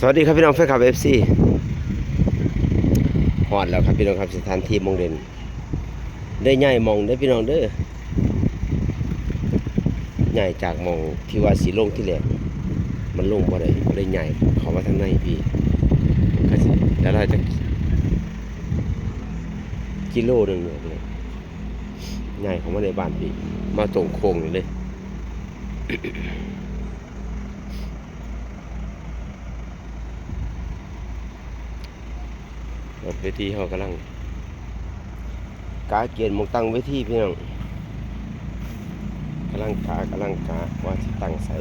สวัสดีครับพี่น้องแฟนคลับเอฟซีหอดแล้วครับพี่น้องครับสถานที่มองเด่นได้ใหญ่มองได้พี่น้องเด้อใหญ่จากมองที่ว่าสีลงที่แหลกมันลงบ่ได้ก็เลยใหญ่เขามาทางในพี่ก็สิแล้วเราจะกิโลหนึ่งเนี่ยพี่น้องใหญ่ของมาในบ้านพี่มาตรงโค้งเลย รถเวทีเขากำลังกาเกียนมองตั้งเวทีพี่น้องกำลังกากำลังกาว่าที่ตั้งใส่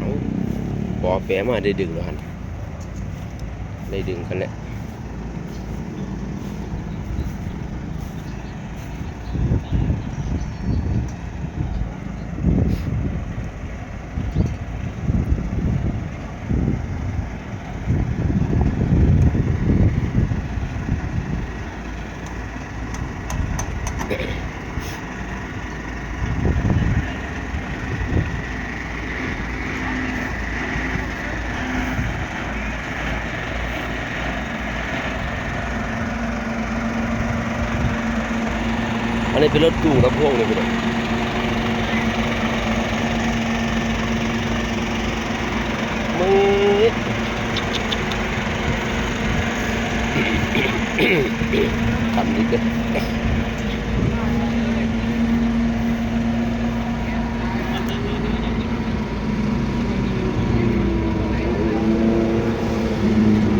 อาปอแปะมาได้ดึงแล้วฮันได้ดึงกันแล้ว อันนี้เป็นรถจูงกระโพงเลยพี่น้องมือทำดีเด้อ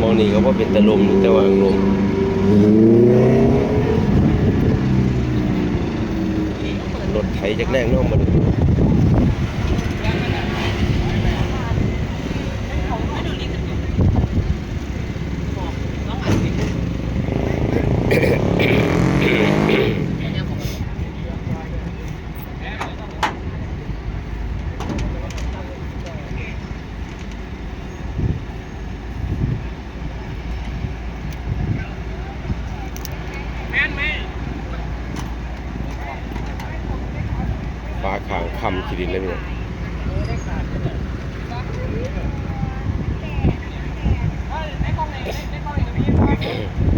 มองนี่ก็ว่าเป็นตะลมแต่ว่าลม รถไถ จากแรงน้องมันาขางคำขีดิน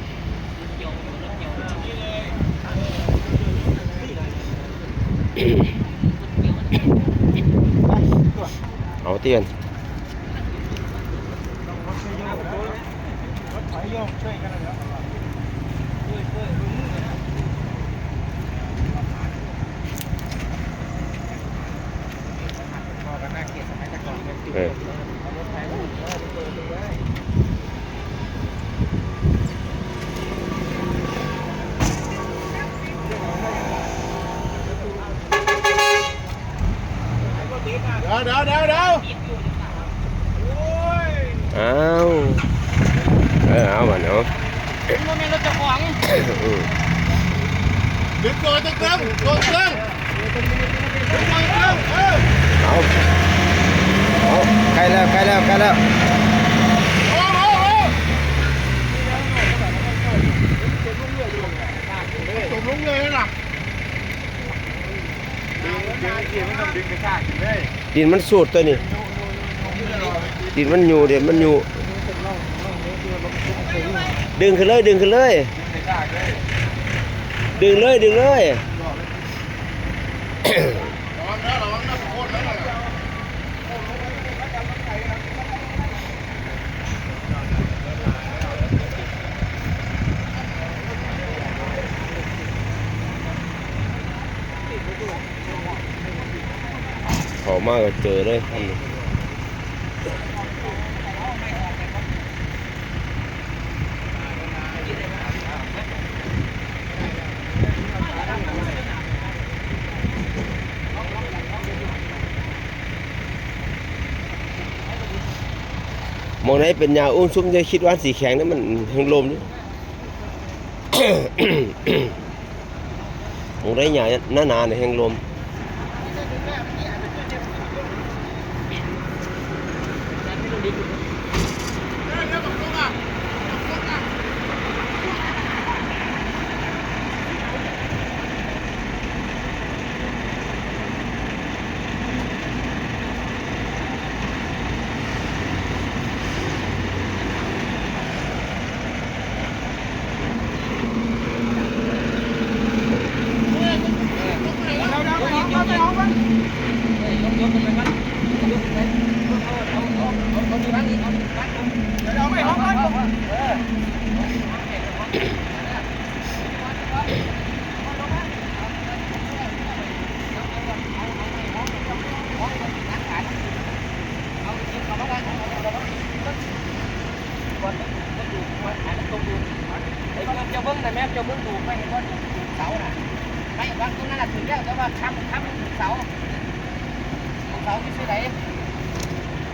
เอาเตียนเออเอาเอาเอ อเอามาเนาะมันเป็นรถเจ้าของอืมดึงตัวตึ้งตึ้งตัวตึ้งดึงตัวตึ้งเออเอาเอาใกล้แล้วใกล้แล้วใกล้แล้วโอ้โหจมลงเลยนะดินมันสูดตัวนี้ดินมันอยู่เดี๋ยวมันอยู่ ดึงขึ้นเลย ดึงขึ้นเลย ดึงเลยดึงเลยระวังนะระวังนะโคตรแล้วนะเขามาก็เจอเลยอันนี้ มองไหนเป็นยาอุ้มซุ้มจะคิดว่าสีแข็งนั้นมันแห้งลมนี่มองได้หยาหน้าหนาเนี่ยแห่งลม เจ้าเบิ้งแต่แม่เจ้าเบิ้งดูไม่เห็นว่าดูเสาน่ะไม่วางตรงนั้นถึงแล้วแต่ว่าค้ำค้ำเสา เสาที่ซื้อไหน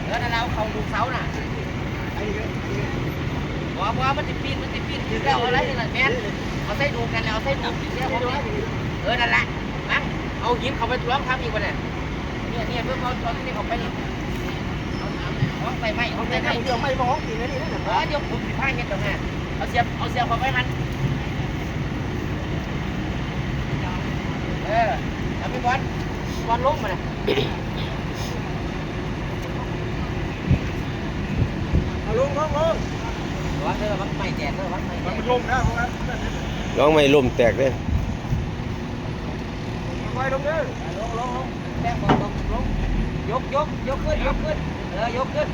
แล้วนั่นเราเขาดูเสาน่ะว่าว่ามันจะปีนมันจะปีนถึงแล้วอะไรนี่แหละแม่เอาใส่ดูกันแล้วเอาใส่ดูถึงแล้วเออนั่นแหละมั้งเอาหินเขาไปร้องทำอีกวันเนี่ยเนี่ยเนี่ยเพื่อเขาตอนนี้เขาไปนี่ห้องไฟไหม้ห้องไฟไหม้เดี๋ยวไม่มองอีกนะนี่นะเออเดี๋ยวผมสิพาเห็นตรงนั้นเอาเสียบเอาเสียบเขาไปมันเออเอาไปบอลบอลลงมมาเลย เอา ลงลงลงบอลเออวัดไม่แจกเออวัดไม่แจมันกลงนะเพราะงั้นร้องไม่ลมแตกเลยไปลงเด้อลงลงลงแป้งบอลลงลงยกยกยกขึ้นยกขึ้นเออยกขึ้น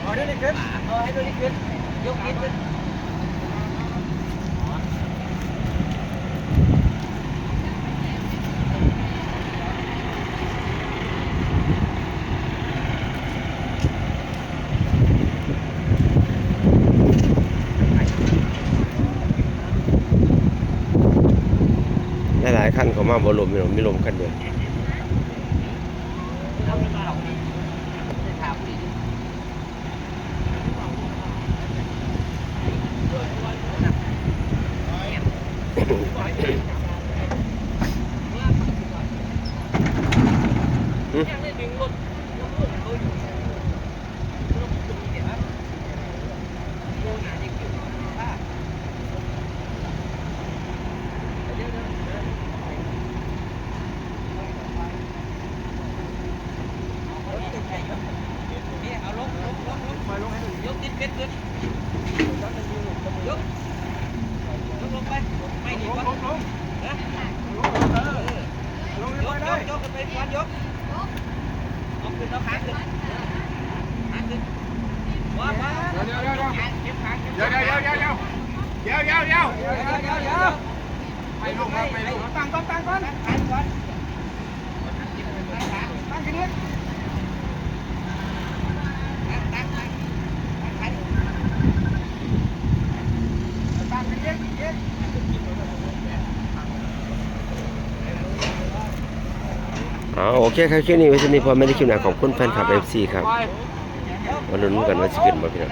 เอาเดี๋ยวนี้ขึ้นเออให้ดูนี่ขึ้นยกขึ้นขึ้น หลายๆขั้ นเขามาบ่ลมมีลมมีลมขั้นเดียว เอาไปเอาไปถามดิยังไม่ดึงรถยกรถเขาอยู่รถตรงนี้เดี๋ยวนะโยนหาเด็กอยู่ว่า เดี๋ยวเดี๋ยวเดี๋ยวเอาติดไข่ยกนี่เอาลงลงลงลง ไปลงให้ ดูยกติดเป็ดขึ้นยกยกลงไปไม่ดีลงวะลงลงนะลงเออลงยไปกได้ยกย อ๋อโอเคครับคลิปนี้ไว้ที่นี่พอไม่ได้คลิปหนาขอบคุณแฟนคลับเอฟซีครับมาลุ้นกันว่าจะขึ้นบ่พี่น้อง